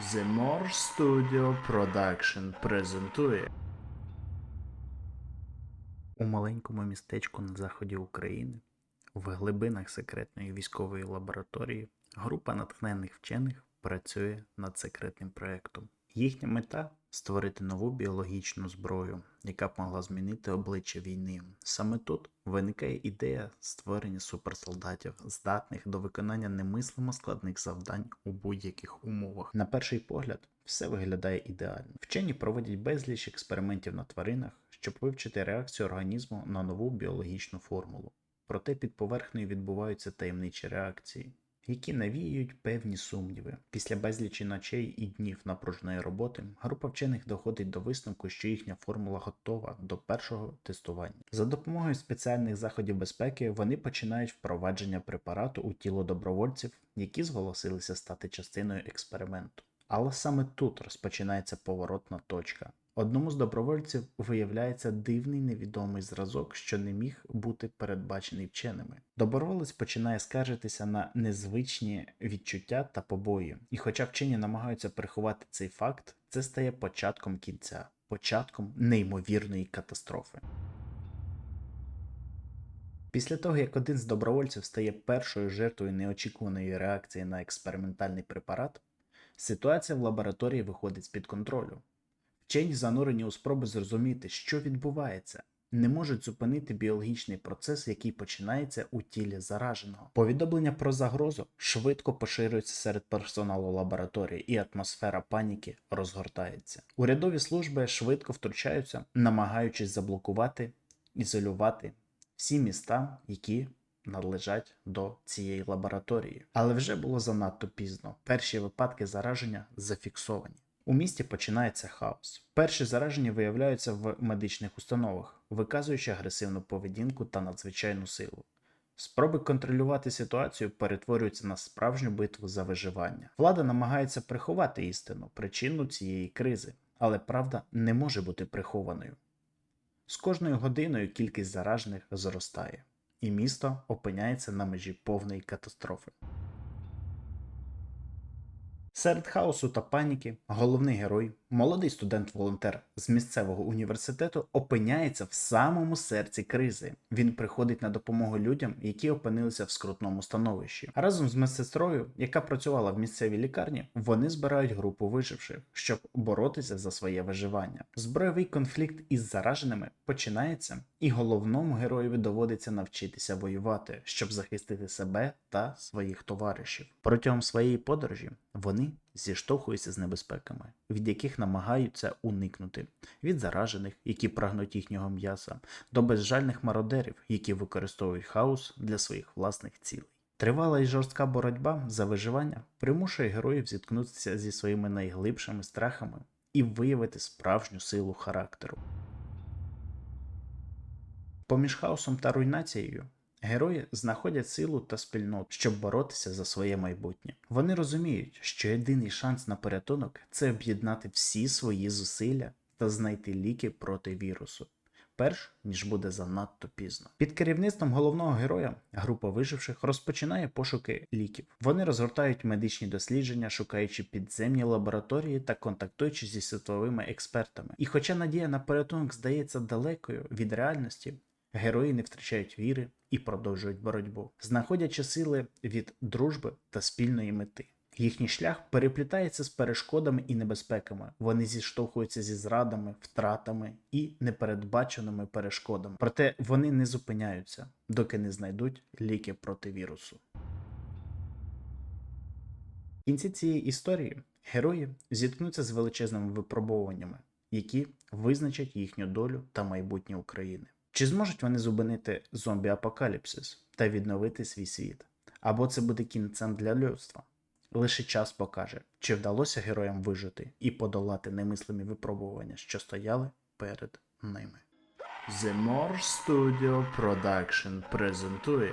The More Studio Production презентує. У маленькому містечку на заході України, в глибинах секретної військової лабораторії, група натхнених вчених працює над секретним проєктом. Їхня мета створити нову біологічну зброю, яка б могла змінити обличчя війни. Саме тут виникає ідея створення суперсолдатів, здатних до виконання немислимо складних завдань у будь-яких умовах. На перший погляд, все виглядає ідеально. Вчені проводять безліч експериментів на тваринах, щоб вивчити реакцію організму на нову біологічну формулу. Проте під поверхнею відбуваються таємничі реакції, які навіюють певні сумніви. Після безлічі ночей і днів напруженої роботи група вчених доходить до висновку, що їхня формула готова до першого тестування. За допомогою спеціальних заходів безпеки вони починають впровадження препарату у тіло добровольців, які зголосилися стати частиною експерименту. Але саме тут розпочинається поворотна точка. Одному з добровольців виявляється дивний невідомий зразок, що не міг бути передбачений вченими. Доброволець починає скаржитися на незвичні відчуття та побої, і хоча вчені намагаються приховати цей факт, це стає початком кінця, початком неймовірної катастрофи. Після того, як один з добровольців стає першою жертвою неочікуваної реакції на експериментальний препарат, ситуація в лабораторії виходить з-під контролю. Вчені занурені у спроби зрозуміти, що відбувається, не можуть зупинити біологічний процес, який починається у тілі зараженого. Повідомлення про загрозу швидко поширюється серед персоналу лабораторії, і атмосфера паніки розгортається. Урядові служби швидко втручаються, намагаючись заблокувати, ізолювати всі міста, які належать до цієї лабораторії. Але вже було занадто пізно. Перші випадки зараження зафіксовані. У місті починається хаос. Перші заражені виявляються в медичних установах, виказуючи агресивну поведінку та надзвичайну силу. Спроби контролювати ситуацію перетворюються на справжню битву за виживання. Влада намагається приховати істину, причину цієї кризи, але правда не може бути прихованою. З кожною годиною кількість заражених зростає, і місто опиняється на межі повної катастрофи. Серед хаосу та паніки головний герой, молодий студент-волонтер з місцевого університету, опиняється в самому серці кризи. Він приходить на допомогу людям, які опинилися в скрутному становищі. Разом з медсестрою, яка працювала в місцевій лікарні, вони збирають групу виживших, щоб боротися за своє виживання. Збройовий конфлікт із зараженими починається, і головному героєві доводиться навчитися воювати, щоб захистити себе та своїх товаришів. Протягом своєї подорожі вони зіштовхуються з небезпеками, від яких намагаються уникнути, від заражених, які прагнуть їхнього м'яса, до безжальних мародерів, які використовують хаос для своїх власних цілей. Тривала і жорстка боротьба за виживання примушує героїв зіткнутися зі своїми найглибшими страхами і виявити справжню силу характеру. Поміж хаосом та руйнацією Герої знаходять силу та спільноту, щоб боротися за своє майбутнє. Вони розуміють, що єдиний шанс на порятунок це об'єднати всі свої зусилля та знайти ліки проти вірусу, перш ніж буде занадто пізно. Під керівництвом головного героя група виживших розпочинає пошуки ліків. Вони розгортають медичні дослідження, шукаючи підземні лабораторії та контактуючи зі світовими експертами. І хоча надія на порятунок здається далекою від реальності, Герої не втрачають віри і продовжують боротьбу, знаходячи сили від дружби та спільної мети. Їхній шлях переплітається з перешкодами і небезпеками. Вони зіштовхуються зі зрадами, втратами і непередбаченими перешкодами. Проте вони не зупиняються, доки не знайдуть ліки проти вірусу. В кінці цієї історії герої зіткнуться з величезними випробовуваннями, які визначать їхню долю та майбутнє України. Чи зможуть вони зупинити зомбі-апокаліпсис та відновити свій світ? Або це буде кінцем для людства? Лише час покаже, чи вдалося героям вижити і подолати немислимі випробування, що стояли перед ними. The More Studio Production презентує